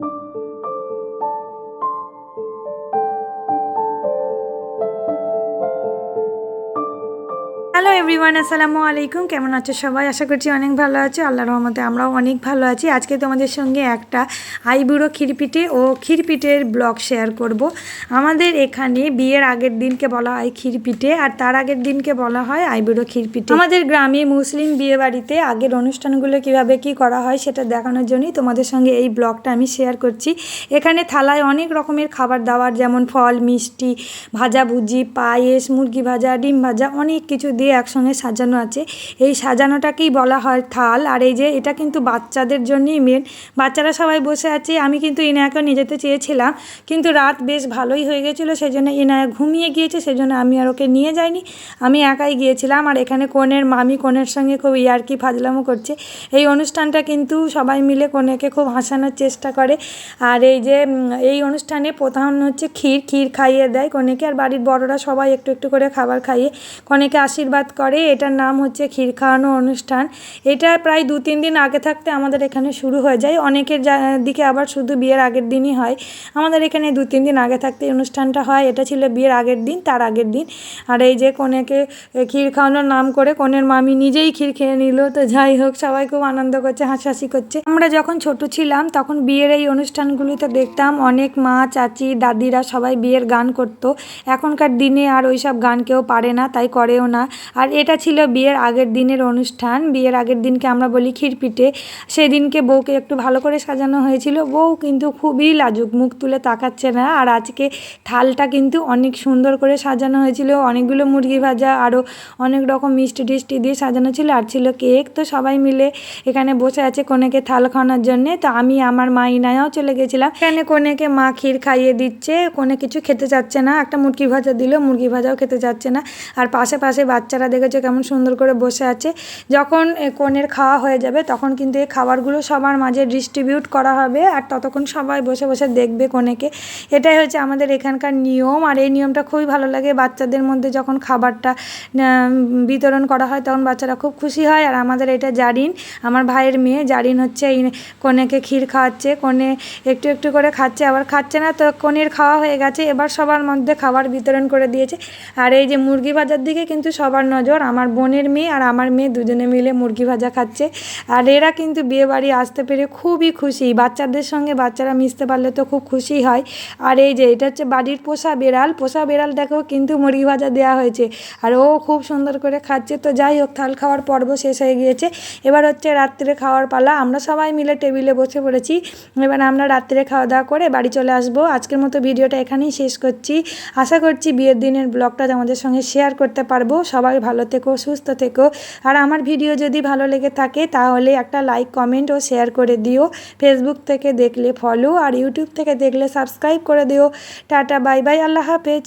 Thank you. Everyone আসসালামু আলাইকুম। কেমন আছো সবাই? আশা করছি অনেক ভালো আছো। আল্লাহর রহমতে আমরাও অনেক ভালো আছি। আজকে তোমাদের সঙ্গে একটা আইবুড়ো ক্ষীরপিঠে ও ক্ষীরপিঠের ব্লগ শেয়ার করব। আমাদের এখানে বিয়ের আগের দিনকে বলা হয় ক্ষীরপিঠে আর তার আগের দিনকে বলা হয় আইবুড়ো ক্ষীরপিঠে আমাদের গ্রামে মুসলিম বিয়ে বাড়িতে আগের অনুষ্ঠানগুলো কীভাবে কি করা হয় সেটা দেখানোর জন্যই তোমাদের সঙ্গে এই ব্লগটা আমি শেয়ার করছি। এখানে থালায় অনেক রকমের খাবার দাবার, যেমন ফল, মিষ্টি ভাজাভুজি পায়েস, মুরগি ভাজা, ডিম ভাজা, অনেক কিছু দিয়ে একসঙ্গে সাজানো আছে। এই সাজানোটাকেই বলা হয় থাল। আর এই যে এটা কিন্তু বাচ্চাদের জন্যই মেন বাচ্চারা সবাই বসে আছে, আমি কিন্তু ইনায়াকে নিয়ে যেতে চেয়েছিলাম। কিন্তু রাত বেশ ভালোই হয়ে গেছিল সেই জন্য ইনায়া ঘুমিয়ে গিয়েছে সেই জন্য আমি আর ওকে নিয়ে যাইনি। আমি একাই গিয়েছিলাম, আর এখানে কনের মামি কনের সঙ্গে খুব ইয়ার্কি ফাজলামো করছে। এই অনুষ্ঠানটা কিন্তু সবাই মিলে কনেকে খুব হাসানোর চেষ্টা করে। আর এই যে এই অনুষ্ঠানে প্রধান হচ্ছে ক্ষীর। ক্ষীর খাইয়ে দেয় কনেকে, আর বাড়ির বড়রা সবাই একটু একটু করে খাবার খাইয়ে কনেকে আশীর্বাদ করে, এটার নাম হচ্ছে ক্ষীর খাওয়ানো অনুষ্ঠান। এটা প্রায় দু তিন দিন আগে থাকতে আমাদের এখানে শুরু হয়ে যায়। অনেকের দিকে আবার শুধু বিয়ের আগের দিনই হয়। আমাদের এখানে দু তিন দিন আগে থাকতে অনুষ্ঠানটা হয়। এটা ছিল বিয়ের আগের দিন, তার আগের দিন। আর এই যে কনেকে ক্ষীর খাওয়ানোর নাম করে, কনের মামি নিজেই ক্ষীর খেয়ে নিল। তো যাই হোক, সবাই খুব আনন্দ করছে, হাসাহাসি করছে। আমরা যখন ছোট ছিলাম, তখন বিয়ের এই অনুষ্ঠানগুলিতে দেখতাম অনেক মা, চাচি, দাদিরা সবাই বিয়ের গান করতো। এখনকার দিনে আর ওইসব গান কেউ পারে না, তাই করেও না। আর এটা ছিল বিয়ের আগের দিনের অনুষ্ঠান। বিয়ের আগের দিনকে আমরা বলি ক্ষীরপিঠে সেদিনকে বউকে একটু ভালো করে সাজানো হয়েছিল। বউ কিন্তু খুবই লাজুক, মুখ তুলে তাকাচ্ছে না। আর আজকে থালটা কিন্তু অনেক সুন্দর করে সাজানো হয়েছিল। অনেকগুলো মুরগি ভাজা আরও অনেক রকম মিষ্টি টিষ্টি দিয়ে সাজানো ছিল। আর ছিল কেক। তো সবাই মিলে এখানে বসে আছে কনেকে থাল খাওয়ানোর জন্যে। তো আমি আমার মা ইনায়াও চলে গেছিলাম। এখানে কনেকে মা ক্ষীর খাইয়ে দিচ্ছে। কোনে কিছু খেতে চাচ্ছে না। একটা মুরগি ভাজা দিল। মুরগি ভাজাও খেতে চাচ্ছে না। আর পাশে পাশে বাচ্চারা দেখেছ কেমন সুন্দর করে বসে আছে। যখন কনের খাওয়া হয়ে যাবে, তখন কিন্তু এই খাবারগুলো সবার মাঝে ডিস্ট্রিবিউট করা হবে আর ততক্ষণ সবাই বসে বসে দেখবে কনেকে। এটাই হচ্ছে আমাদের এখানকার নিয়ম আর এই নিয়মটা খুবই ভালো লাগে। বাচ্চাদের মধ্যে যখন খাবারটা বিতরণ করা হয়, তখন বাচ্চারা খুব খুশি হয়। আর আমাদের এটা জারিন, আমার ভাইয়ের মেয়ে, জারিন হচ্ছে এই কনেকে ক্ষীর খাওয়াচ্ছে। কনে একটু একটু করে খাচ্ছে, আবার খাচ্ছে না, তো কনের খাওয়া হয়ে গেছে। এবার সবার মধ্যে খাবার বিতরণ করে দিয়েছে। আর এই যে মুরগি ভাজার দিকে কিন্তু সবার নজর আমার বোনের মেয়ে আর আমার মেয়ে দুজনে মিলে মুরগি ভাজা খাচ্ছে। আর এরা কিন্তু বিয়ে বাড়ি আসতে পেরে খুবই খুশি। বাচ্চাদের সঙ্গে বাচ্চারা মিশতে পারলে তো খুব খুশি হয়। আর এই যে, এটা হচ্ছে বাড়ির পোষা বেড়াল। পোষা বেড়াল দেখো কিন্তু মুরগি ভাজা দেওয়া হয়েছে। আর ও খুব সুন্দর করে খাচ্ছে। তো যাই হোক, থাল খাওয়ার পর্ব শেষ হয়ে গিয়েছে। এবার হচ্ছে রাত্রে খাওয়ার পালা। আমরা সবাই মিলে টেবিলে বসে পড়েছি। এবার আমরা রাত্রে খাওয়া দাওয়া করে বাড়ি চলে আসব। আজকের মতো ভিডিওটা এখানেই শেষ করছি। আশা করছি বিয়ের দিনের ব্লগটা আমাদের সঙ্গে শেয়ার করতে পারব। সবাই ভালো থেকো, সুস্থ থেকো। আর আমার ভিডিও যদি ভালো লেগে থাকে, তাহলে একটা লাইক কমেন্ট ও শেয়ার করে দিও। ফেসবুক থেকে দেখলে ফলো আর ইউটিউব থেকে দেখলে সাবস্ক্রাইব করে দিও। টাটা বাই বাই আল্লাহ হাফেজ।